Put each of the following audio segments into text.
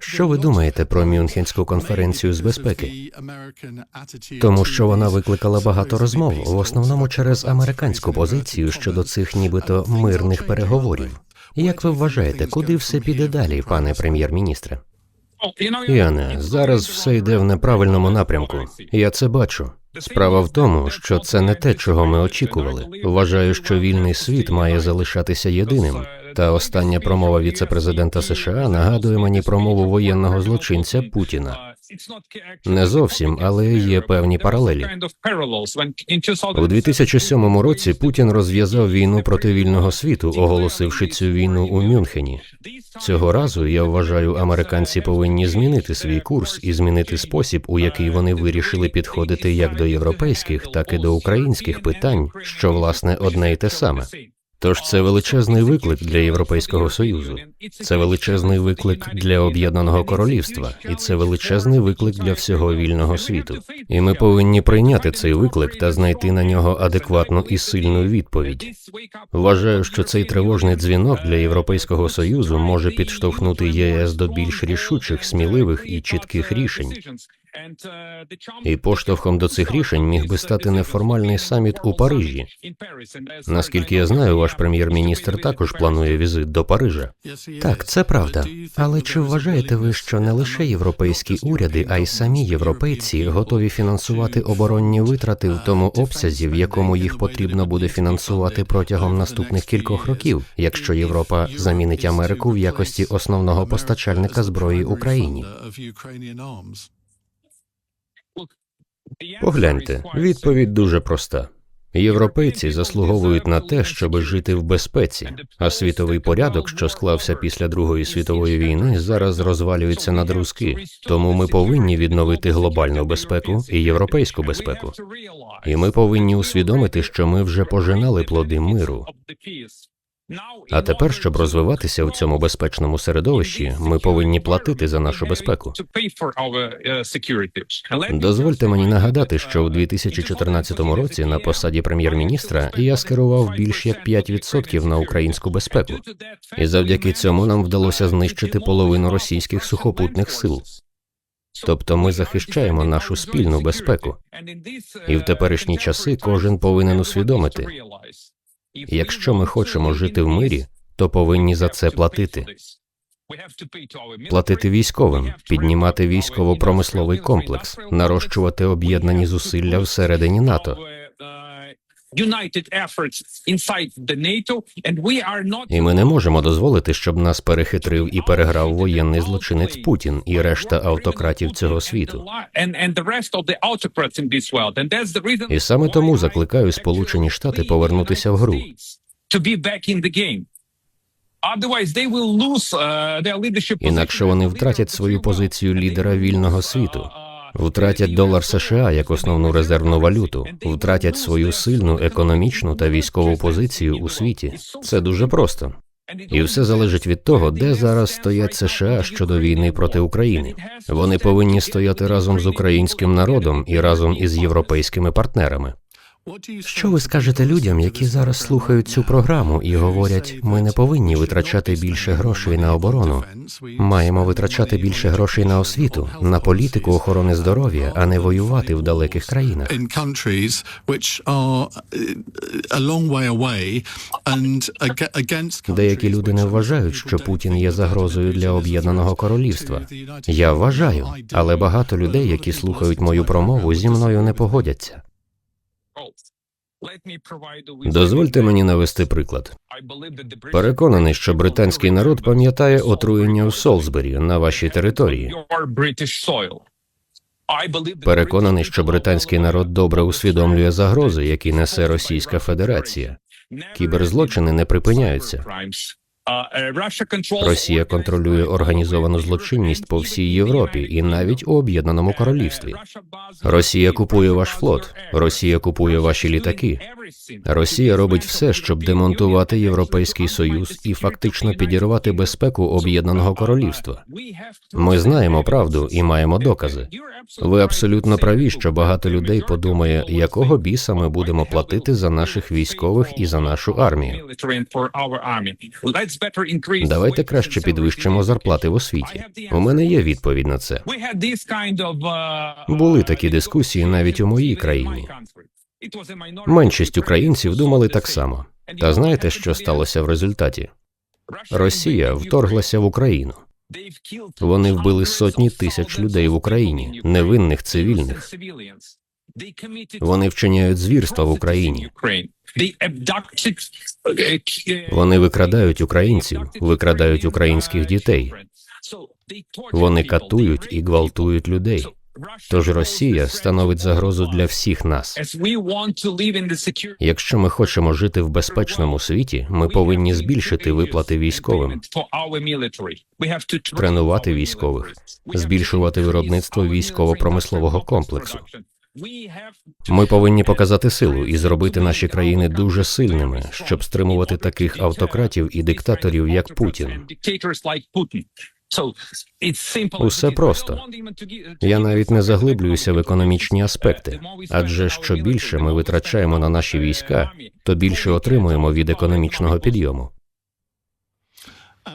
Що ви думаєте про Мюнхенську конференцію з безпеки? Тому що вона викликала багато розмов, в основному через американську позицію щодо цих нібито мирних переговорів. Як ви вважаєте, куди все піде далі, пане прем'єр-міністре? Яне, зараз все йде в неправильному напрямку. Я це бачу. Справа в тому, що це не те, чого ми очікували. Вважаю, що вільний світ має залишатися єдиним. Та остання промова віце-президента США нагадує мені промову воєнного злочинця Путіна. Не зовсім, але є певні паралелі. У 2007 році Путін розв'язав війну проти вільного світу, оголосивши цю війну у Мюнхені. Цього разу я вважаю, американці повинні змінити свій курс і змінити спосіб, у який вони вирішили підходити як до європейських, так і до українських питань, що власне одне й те саме. Тож це величезний виклик для Європейського союзу. Це величезний виклик для об'єднаного королівства, і це величезний виклик для всього вільного світу. І ми повинні прийняти цей виклик та знайти на нього адекватну і сильну відповідь. Вважаю, що цей тривожний дзвінок для Європейського союзу може підштовхнути ЄС до більш рішучих, сміливих і чітких рішень. І поштовхом до цих рішень міг би стати неформальний саміт у Парижі. Наскільки я знаю, ваш прем'єр-міністр також планує візит до Парижа. Так, це правда. Але чи вважаєте ви, що не лише європейські уряди, а й самі європейці готові фінансувати оборонні витрати в тому обсязі, в якому їх потрібно буде фінансувати протягом наступних кількох років, якщо Європа замінить Америку в якості основного постачальника зброї Україні? Погляньте, відповідь дуже проста. Європейці заслуговують на те, щоб жити в безпеці, а світовий порядок, що склався після Другої світової війни, зараз розвалюється на друзки. Тому ми повинні відновити глобальну безпеку і європейську безпеку. І ми повинні усвідомити, що ми вже пожинали плоди миру. А тепер, щоб розвиватися в цьому безпечному середовищі, ми повинні платити за нашу безпеку. Дозвольте мені нагадати, що у 2014 році на посаді прем'єр-міністра я скерував більш як 5% на українську безпеку, і завдяки цьому нам вдалося знищити половину російських сухопутних сил. Тобто ми захищаємо нашу спільну безпеку. І в теперішні часи кожен повинен усвідомити, Якщо ми хочемо жити в мирі, то повинні за це платити. Платити військовим, піднімати військово-промисловий комплекс, нарощувати об'єднані зусилля всередині НАТО. І ми не можемо дозволити, щоб нас перехитрив і переграв воєнний злочинець Путін і решта автократів цього світу. І саме тому закликаю Сполучені Штати повернутися в гру. Інакше вони втратять свою позицію лідера вільного світу. Втратять долар США як основну резервну валюту, втратять свою сильну економічну та військову позицію у світі. Це дуже просто. І все залежить від того, де зараз стоять США щодо війни проти України. Вони повинні стояти разом з українським народом і разом із європейськими партнерами. Що ви скажете людям, які зараз слухають цю програму і говорять, ми не повинні витрачати більше грошей на оборону, маємо витрачати більше грошей на освіту, на політику охорони здоров'я, а не воювати в далеких країнах. Деякі люди не вважають, що Путін є загрозою для об'єднаного королівства. Я вважаю, але багато людей, які слухають мою промову, зі мною не погодяться. Дозвольте мені навести приклад. Переконаний, що британський народ пам'ятає отруєння в Солсбері на вашій території. Переконаний, що британський народ добре усвідомлює загрози, які несе Російська Федерація. Кіберзлочини не припиняються. Росія контролює організовану злочинність по всій Європі і навіть у Об'єднаному Королівстві. Росія купує ваш флот, Росія купує ваші літаки. Росія робить все, щоб демонтувати Європейський Союз і фактично підірвати безпеку Об'єднаного Королівства. Ми знаємо правду і маємо докази. Ви абсолютно праві, що багато людей подумає, якого біса ми будемо платити за наших військових і за нашу армію. Давайте краще підвищимо зарплати в освіті. У мене є відповідь на це. Були такі дискусії навіть у моїй країні. Меншість українців думали так само. Та знаєте, що сталося в результаті? Росія вторглася в Україну. Вони вбили сотні тисяч людей в Україні, невинних цивільних. Вони вчиняють звірства в Україні. Вони викрадають українців, викрадають українських дітей. Вони катують і гвалтують людей. Тож Росія становить загрозу для всіх нас. Якщо ми хочемо жити в безпечному світі, ми повинні збільшити виплати військовим, тренувати військових, збільшувати виробництво військово-промислового комплексу. Ми повинні показати силу і зробити наші країни дуже сильними, щоб стримувати таких автократів і диктаторів, як Путін. Усе просто. Я навіть не заглиблююся в економічні аспекти, адже що більше ми витрачаємо на наші війська, то більше отримуємо від економічного підйому.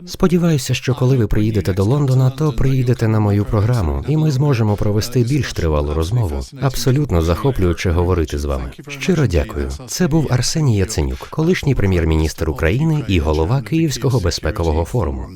Сподіваюся, що коли ви приїдете до Лондона, то приїдете на мою програму, і ми зможемо провести більш тривалу розмову. Абсолютно захоплююче говорити з вами. Щиро дякую. Це був Арсеній Яценюк, колишній прем'єр-міністр України і голова Київського безпекового форуму.